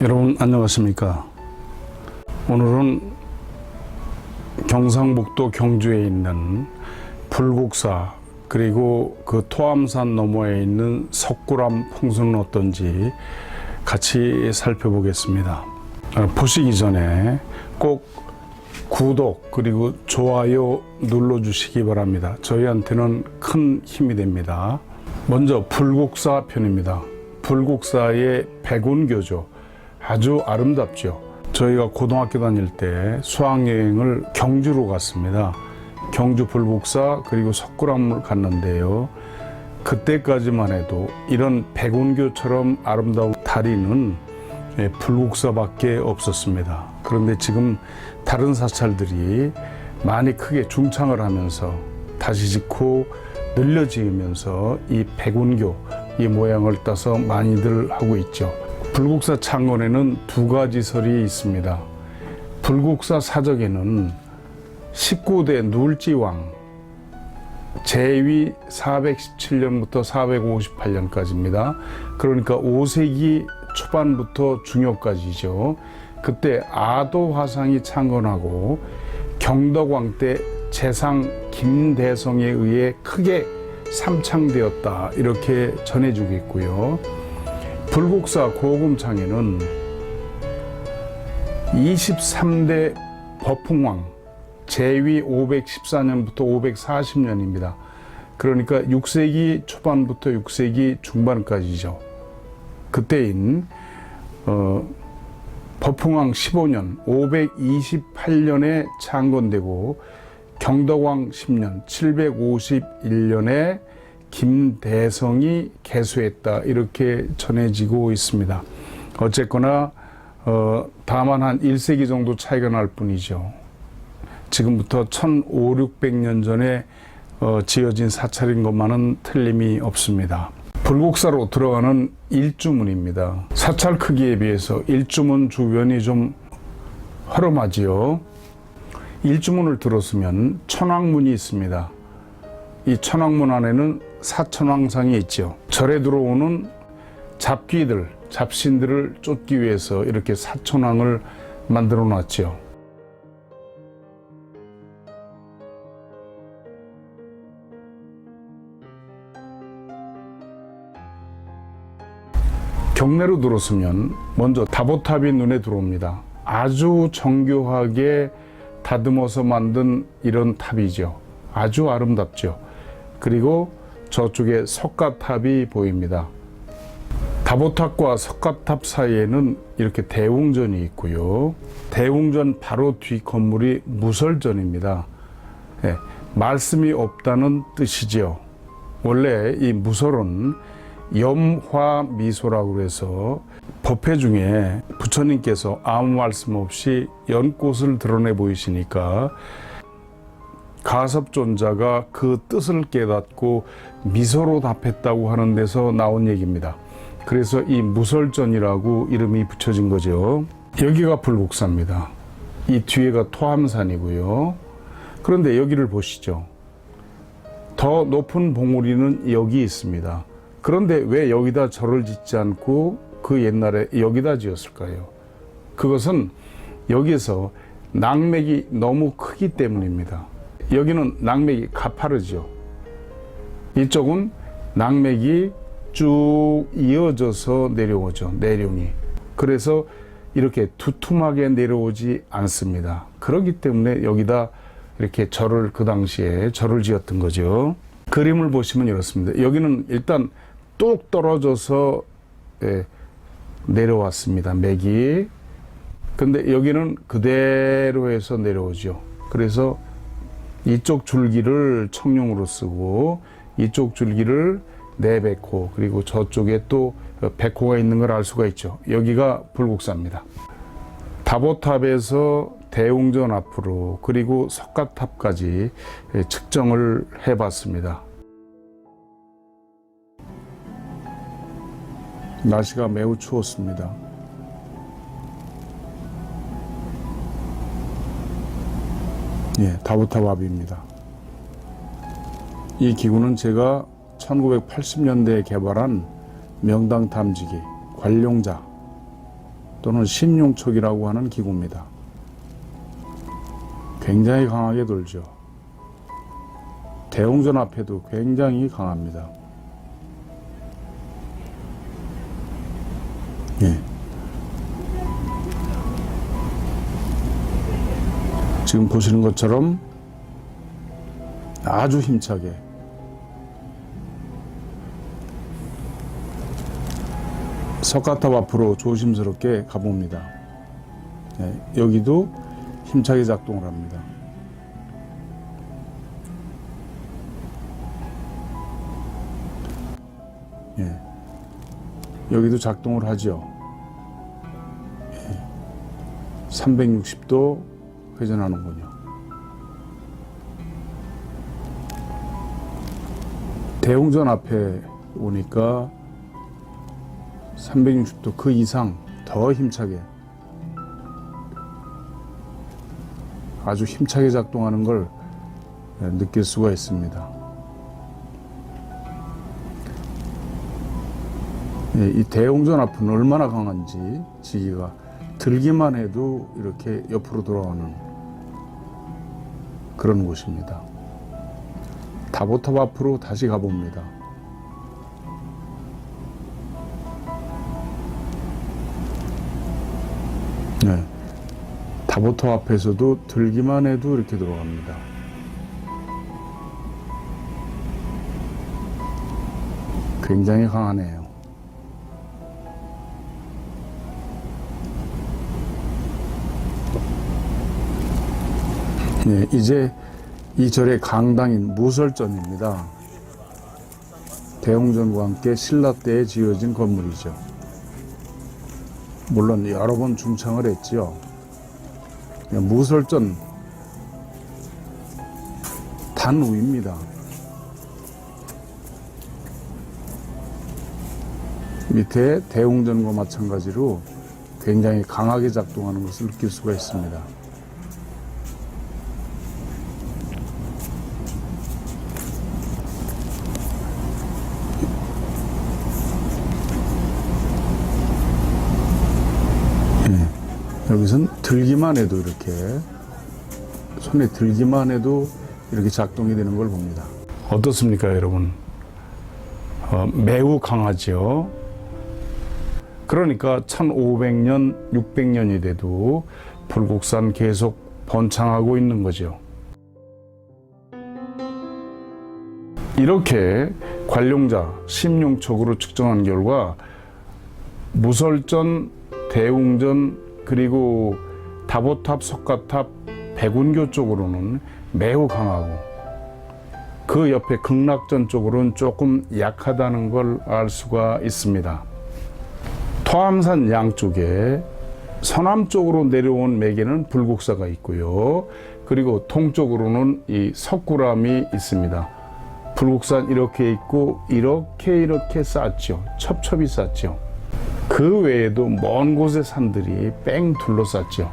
여러분 안녕하십니까? 오늘은 경상북도 경주에 있는 불국사 그리고 그 토암산 너머에 있는 석굴암 풍수는 어떤지 같이 살펴보겠습니다. 어, 보시기 전에 꼭 구독 그리고 좋아요 눌러주시기 바랍니다. 저희한테는 큰 힘이 됩니다. 먼저 불국사 편입니다. 불국사의 백운교죠. 아주 아름답죠. 저희가 고등학교 다닐 때 수학여행을 경주로 갔습니다. 경주 불국사 그리고 석굴암을 갔는데요. 그때까지만 해도 이런 백운교처럼 아름다운 다리는 예, 불국사밖에 없었습니다. 그런데 지금 다른 사찰들이 많이 크게 중창을 하면서 다시 짓고 늘려 지으면서 이 백운교 이 모양을 따서 많이들 하고 있죠. 불국사 창건에는 두 가지 설이 있습니다. 불국사 사적에는 19대 누울지왕 제위 417년부터 458년까지입니다. 그러니까 5세기 초반부터 중요까지죠. 그때 아도 화상이 창건하고 경덕왕 때 재상 김대성에 의해 크게 삼창되었다 이렇게 전해주고 있고요. 불국사 고금창에는 23대 버풍왕 제위 514년부터 540년입니다. 그러니까 6세기 초반부터 6세기 중반까지죠. 그때인 어, 버풍왕 15년 528년에 창건되고 경덕왕 10년 751년에 김대성이 개수했다 이렇게 전해지고 있습니다. 어쨌거나 어, 다만 한 1세기 정도 차이가 날 뿐이죠. 지금부터 1500, 600년 전에 어, 지어진 사찰인 것만은 틀림이 없습니다. 불국사로 들어가는 일주문입니다. 사찰 크기에 비해서 일주문 주변이 좀 허름하지요. 일주문을 들었으면 천왕문이 있습니다. 이 천왕문 안에는 사천왕상이 있죠. 절에 들어오는 잡귀들, 잡신들을 쫓기 위해서 이렇게 사천왕을 만들어 놨죠. 경내로 들어서면 먼저 다보탑이 눈에 들어옵니다. 아주 정교하게 다듬어서 만든 이런 탑이죠. 아주 아름답죠. 그리고 저쪽에 석가탑이 보입니다. 다보탑과 석가탑 사이에는 이렇게 대웅전이 있고요. 대웅전 바로 뒤 건물이 무설전입니다. 예, 말씀이 없다는 뜻이지요. 원래 이 무설은 염화미소라고 해서 법회 중에 부처님께서 아무 말씀 없이 연꽃을 드러내 보이시니까 가섭존자가 그 뜻을 깨닫고 미소로 답했다고 하는 데서 나온 얘기입니다. 그래서 이 무설전이라고 이름이 붙여진 거죠. 여기가 불국사입니다. 이 뒤에가 토함산이고요. 그런데 여기를 보시죠. 더 높은 봉우리는 여기 있습니다. 그런데 왜 여기다 절을 짓지 않고 그 옛날에 여기다 지었을까요? 그것은 여기에서 낙맥이 너무 크기 때문입니다. 여기는 낙맥이 가파르죠. 이쪽은 낙맥이 쭉 이어져서 내려오죠. 내룡이. 그래서 이렇게 두툼하게 내려오지 않습니다. 그렇기 때문에 여기다 이렇게 절을 그 당시에 절을 지었던 거죠. 그림을 보시면 이렇습니다. 여기는 일단 뚝 떨어져서 예, 내려왔습니다. 맥이. 근데 여기는 그대로 해서 내려오죠. 그래서 이쪽 줄기를 청룡으로 쓰고 이쪽 줄기를 내백호 그리고 저쪽에 또 백호가 있는 걸 알 수가 있죠. 여기가 불국사입니다. 다보탑에서 대웅전 앞으로 그리고 석가탑까지 예, 측정을 해봤습니다. 날씨가 매우 추웠습니다. 예, 다부타밥입니다. 이 기구는 제가 1980년대에 개발한 명당 탐지기 관룡자 또는 신용촉이라고 하는 기구입니다. 굉장히 강하게 돌죠. 대웅전 앞에도 굉장히 강합니다. 지금 보시는 것처럼 아주 힘차게 석가탑 앞으로 조심스럽게 가봅니다. 예, 여기도 힘차게 작동을 합니다. 예, 여기도 작동을 하죠. 예, 360도 회전하는군요. 대웅전 앞에 오니까 360도 그 이상 더 힘차게 아주 힘차게 작동하는 걸 느낄 수가 있습니다. 예, 이 대웅전 앞은 얼마나 강한지 지기가 들기만 해도 이렇게 옆으로 돌아오는 그런 곳입니다. 다보탑 앞으로 다시 가봅니다. 네. 다보탑 앞에서도 들기만 해도 이렇게 들어갑니다. 굉장히 강하네요. 네, 이제 이 절의 강당인 무설전입니다. 대웅전과 함께 신라 때에 지어진 건물이죠. 물론 여러 번 중창을 했지요. 무설전 단우입니다. 밑에 대웅전과 마찬가지로 굉장히 강하게 작동하는 것을 느낄 수가 있습니다. 여기선 들기만 해도 이렇게 손에 들기만 해도 이렇게 작동이 되는 걸 봅니다. 어떻습니까, 여러분? 어, 매우 강하죠. 그러니까 1500년, 600년이 돼도 불국산 계속 번창하고 있는 거죠. 이렇게 관룡자 심용촉으로 측정한 결과 무설전, 대웅전, 그리고 다보탑, 석가탑, 백운교 쪽으로는 매우 강하고 그 옆에 극락전 쪽으로는 조금 약하다는 걸 알 수가 있습니다. 토암산 양쪽에 서남 쪽으로 내려온 매개는 불국사가 있고요. 그리고 동쪽으로는 이 석굴암이 있습니다. 불국산 이렇게 있고 이렇게 이렇게 쌓죠. 첩첩이 쌓죠. 그 외에도 먼 곳의 산들이 뺑 둘러쌌죠.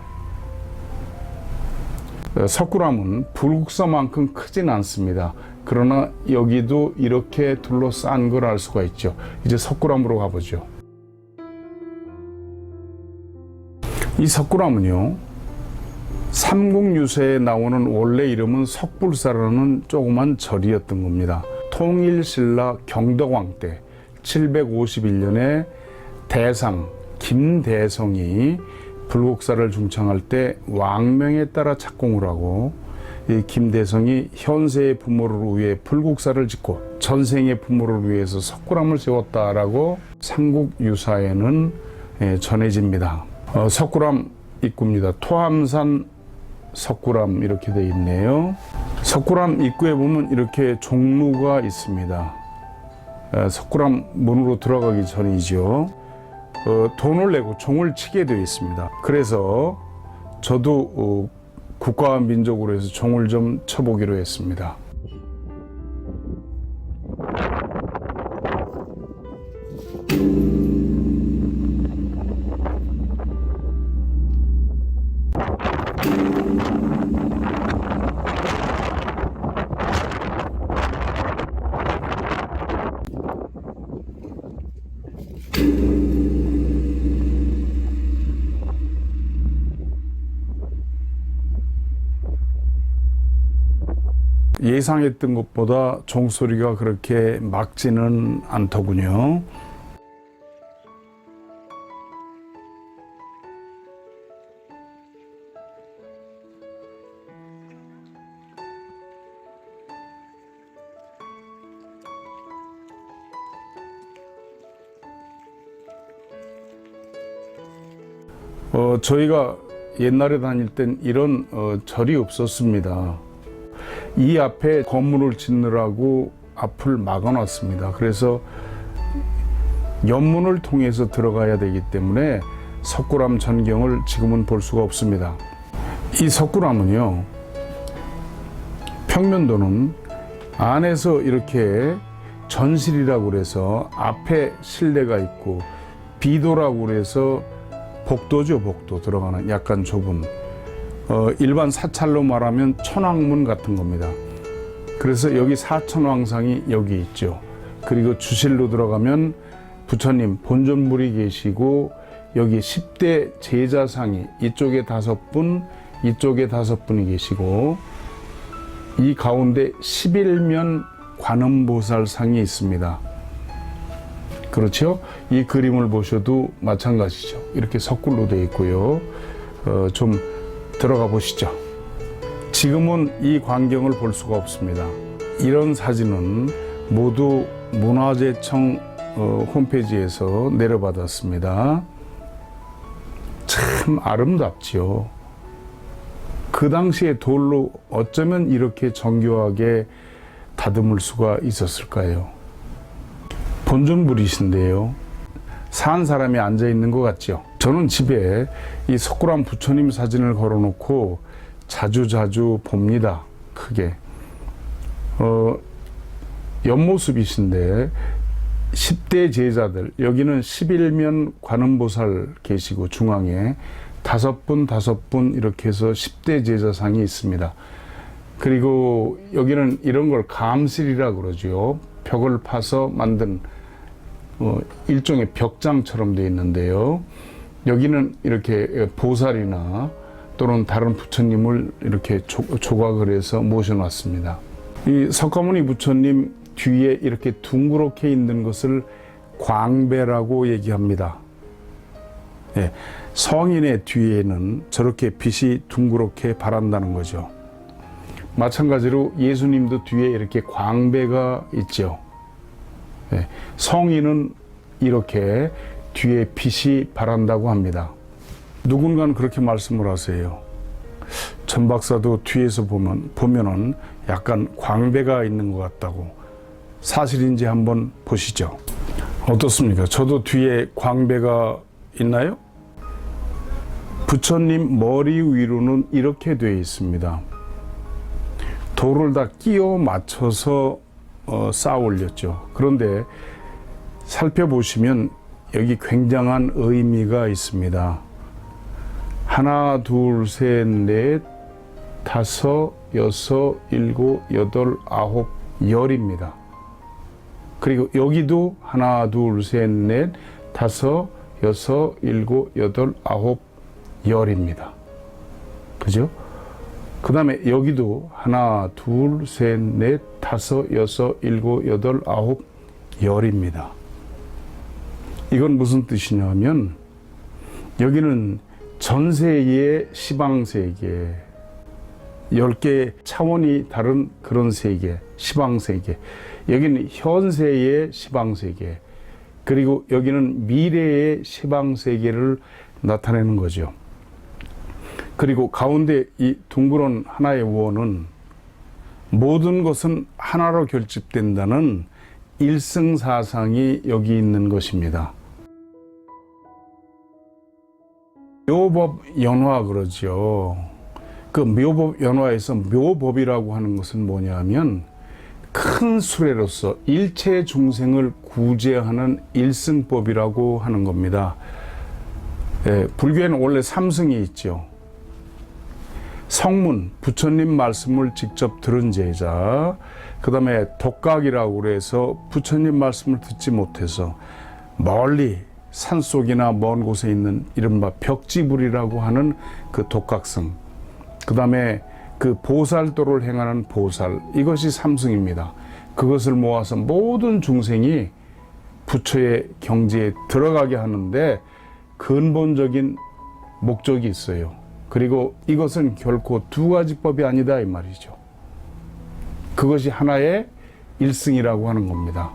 석굴암은 불국사만큼 크진 않습니다. 그러나 여기도 이렇게 둘러싼 걸 알 수가 있죠. 이제 석굴암으로 가보죠. 이 석굴암은요, 삼국유세에 나오는 원래 이름은 석불사라는 조그만 절이었던 겁니다. 통일신라 경덕왕 때 751년에 대상 김대성이 불국사를 중창할 때 왕명에 따라 착공을 하고 이 김대성이 현세의 부모를 위해 불국사를 짓고 전생의 부모를 위해서 석굴암을 세웠다라고 삼국유사에는 예, 전해집니다. 어, 석굴암 입구입니다. 토암산 석굴암 이렇게 되어 있네요. 석굴암 입구에 보면 이렇게 종루가 있습니다. 어, 석굴암 문으로 들어가기 전이죠. 어, 돈을 내고 종을 치게 되어 있습니다. 그래서 저도 어, 국가와 민족으로 해서 종을 좀 쳐보기로 했습니다. 예상했던 것보다 종소리가 그렇게 막지는 않더군요. 어, 저희가 옛날에 다닐 땐 이런 어, 절이 없었습니다. 이 앞에 건물을 짓느라고 앞을 막아놨습니다. 그래서 연문을 통해서 들어가야 되기 때문에 석굴암 전경을 지금은 볼 수가 없습니다. 이 석굴암은요, 평면도는 안에서 이렇게 전실이라고 그래서 앞에 실내가 있고 비도라고 그래서 복도죠, 복도 들어가는 약간 좁은 어, 일반 사찰로 말하면 천왕문 같은 겁니다. 그래서 여기 사천왕상이 여기 있죠. 그리고 주실로 들어가면 부처님 본존물이 계시고 여기 10대 제자상이 이쪽에 다섯 분, 이쪽에 다섯 분이 계시고 이 가운데 11면 관음보살상이 있습니다. 그렇죠? 이 그림을 보셔도 마찬가지죠. 이렇게 석굴로 되어 있고요. 어, 좀 들어가 보시죠. 지금은 이 광경을 볼 수가 없습니다. 이런 사진은 모두 문화재청 어, 홈페이지에서 내려받았습니다. 참 아름답지요. 그 당시에 돌로 어쩌면 이렇게 정교하게 다듬을 수가 있었을까요? 본존불이신데요. 산 사람이 앉아 있는 것 같죠. 저는 집에 이 석굴암 부처님 사진을 걸어놓고 자주 자주 봅니다. 크게. 어, 옆모습이신데 10대 제자들 여기는 11면 관음보살 계시고 중앙에 다섯 분 다섯 분 이렇게 해서 10대 제자상이 있습니다. 그리고 여기는 이런 걸 감실이라 그러죠. 벽을 파서 만든 어, 일종의 벽장처럼 되어 있는데요. 여기는 이렇게 보살이나 또는 다른 부처님을 이렇게 조, 조각을 해서 모셔놨습니다. 이 석가모니 부처님 뒤에 이렇게 둥그렇게 있는 것을 광배라고 얘기합니다. 예, 성인의 뒤에는 저렇게 빛이 둥그렇게 바란다는 거죠. 마찬가지로 예수님도 뒤에 이렇게 광배가 있죠. 예, 성인은 이렇게 뒤에 빛이 바란다고 합니다. 누군가는 그렇게 말씀을 하세요. 전 박사도 뒤에서 보면 보면은 약간 광배가 있는 것 같다고 사실인지 한번 보시죠. 어떻습니까? 저도 뒤에 광배가 있나요? 부처님 머리 위로는 이렇게 되어 있습니다. 돌을 다 끼워 맞춰서 어, 쌓아 올렸죠. 그런데 살펴보시면 여기 굉장한 의미가 있습니다. 하나, 둘, 셋, 넷, 다섯, 여섯, 일곱, 여덟, 아홉, 열입니다. 그리고 여기도 하나, 둘, 셋, 넷, 다섯, 여섯, 일곱, 여덟, 아홉, 열입니다. 그죠? 그 다음에 여기도 하나, 둘, 셋, 넷, 다섯, 여섯, 일곱, 여덟, 아홉, 열입니다. 이건 무슨 뜻이냐면 여기는 전세의 시방 세계, 10개 차원이 다른 그런 세계, 시방 세계. 여기는 현세의 시방 세계. 그리고 여기는 미래의 시방 세계를 나타내는 거죠. 그리고 가운데 이 둥그런 하나의 원은 모든 것은 하나로 결집된다는 일승 사상이 여기 있는 것입니다. 묘법 연화 그러죠. 그 묘법 연화에서 묘법이라고 하는 것은 뭐냐면 큰 수레로서 일체 중생을 구제하는 일승법이라고 하는 겁니다. 예, 불교에는 원래 삼승이 있죠. 성문, 부처님 말씀을 직접 들은 제자, 그 다음에 독각이라고 그래서 부처님 말씀을 듣지 못해서 멀리 산속이나 먼 곳에 있는 이른바 벽지불이라고 하는 그 독각성, 그 다음에 그그 보살도를 행하는 보살 이것이 삼승입니다. 그것을 모아서 모든 중생이 부처의 경지에 들어가게 하는데 근본적인 목적이 있어요. 그리고 이것은 결코 두 가지 법이 아니다 이 말이죠. 그것이 하나의 일승이라고 하는 겁니다.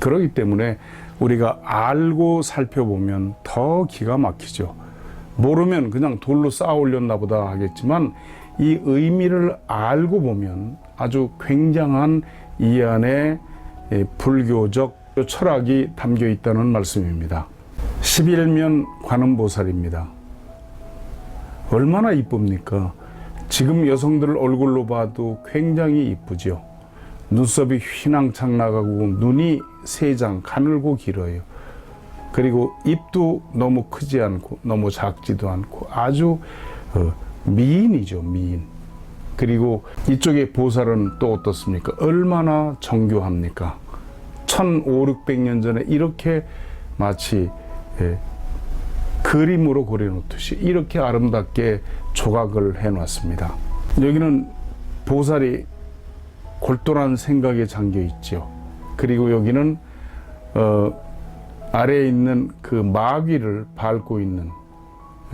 그렇기 때문에 우리가 알고 살펴보면 더 기가 막히죠. 모르면 그냥 돌로 쌓아 올렸나 보다 하겠지만 이 의미를 알고 보면 아주 굉장한 이 안에 예, 불교적 철학이 담겨 있다는 말씀입니다. 11면 관음보살입니다. 얼마나 이쁩니까? 지금 여성들 얼굴로 봐도 굉장히 이쁘죠. 눈썹이 휘낭창 나가고 눈이 세 장 가늘고 길어요. 그리고 입도 너무 크지 않고 너무 작지도 않고 아주 어, 미인이죠 미인. 그리고 이쪽의 보살은 또 어떻습니까? 얼마나 정교합니까? 1500년 전에 이렇게 마치 예, 그림으로 그려놓듯이 이렇게 아름답게 조각을 해놨습니다. 여기는 보살이 골똘한 생각에 잠겨 있죠. 그리고 여기는 어, 아래에 있는 그 마귀를 밟고 있는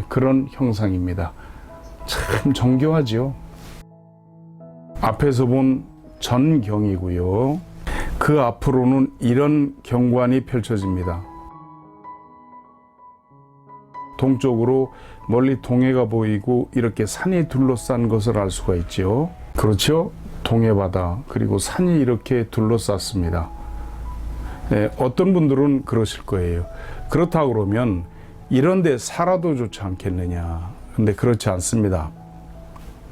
그런 형상입니다. 참 정교하지요. 앞에서 본 전경이고요. 그 앞으로는 이런 경관이 펼쳐집니다. 동쪽으로 멀리 동해가 보이고 이렇게 산이 둘러싼 것을 알 수가 있죠. 그렇죠? 동해바다 그리고 산이 이렇게 둘러쌌습니다. 네, 어떤 분들은 그러실 거예요. 그렇다 그러면 이런데 살아도 좋지 않겠느냐. 근데 그렇지 않습니다.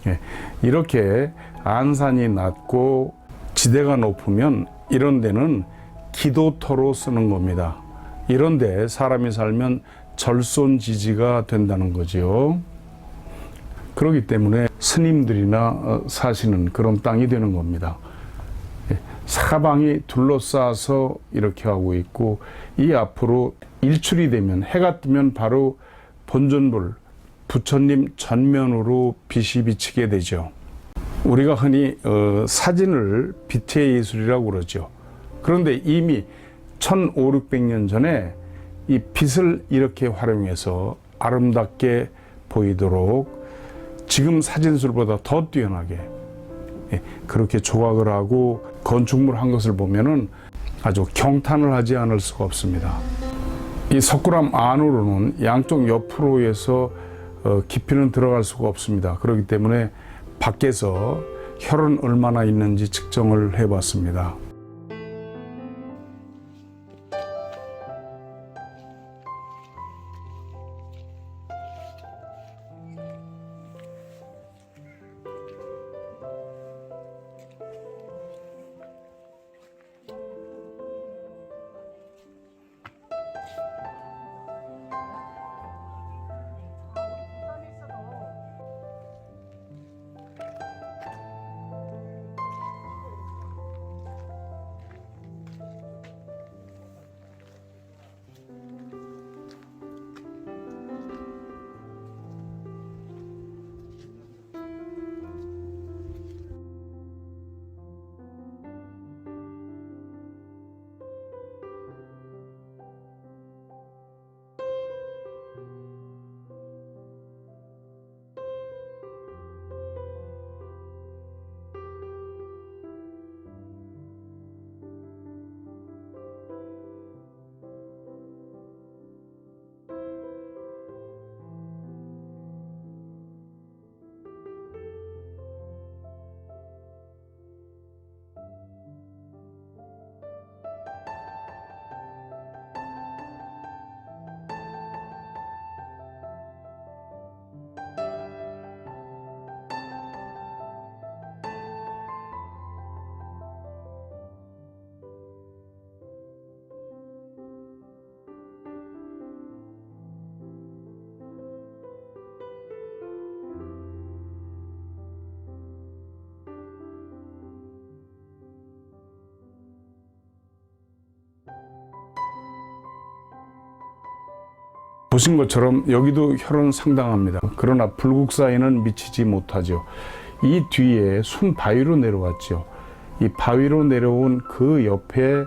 예, 이렇게 안산이 낮고 지대가 높으면 이런 데는 기도터로 쓰는 겁니다. 이런데 사람이 살면 절손 지지가 된다는 거죠. 그렇기 때문에 스님들이나 어, 사시는 그런 땅이 되는 겁니다. 예, 사방이 둘러싸서 이렇게 하고 있고 이 앞으로 일출이 되면 해가 뜨면 바로 본전불 부처님 전면으로 빛이 비치게 되죠. 우리가 흔히 어, 사진을 빛의 예술이라고 그러죠. 그런데 이미 1500년 전에 이 빛을 이렇게 활용해서 아름답게 보이도록 지금 사진술보다 더 뛰어나게 예, 그렇게 조각을 하고 건축물 한 것을 보면은 아주 경탄을 하지 않을 수가 없습니다. 이 석굴암 안으로는 양쪽 옆으로 해서 어, 깊이는 들어갈 수가 없습니다. 그렇기 때문에 밖에서 혈은 얼마나 있는지 측정을 해봤습니다. 보신 것처럼 여기도 혈은 상당합니다. 그러나 불국 사이는 미치지 못하죠. 이 뒤에 순 바위로 내려왔죠. 이 바위로 내려온 그 옆에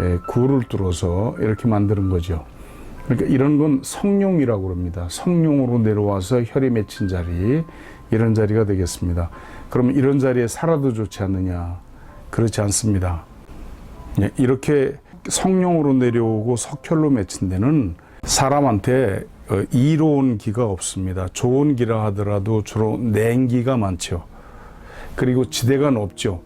에, 굴을 뚫어서 이렇게 만드는 거죠. 그러니까 이런 건 성룡이라고 합니다. 성룡으로 내려와서 혈이 맺힌 자리, 이런 자리가 되겠습니다. 그러면 이런 자리에 살아도 좋지 않느냐? 그렇지 않습니다. 예, 이렇게 성령으로 내려오고 석혈로 맺힌 데는 사람한테 어, 이로운 기가 없습니다. 좋은 기라 하더라도 주로 냉기가 많죠. 그리고 지대가 높죠.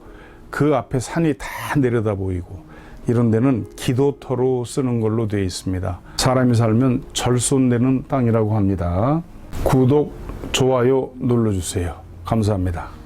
그 앞에 산이 다 내려다 보이고 이런 데는 기도터로 쓰는 걸로 되어 있습니다. 사람이 살면 절손되는 땅이라고 합니다. 구독, 좋아요 눌러주세요. 감사합니다.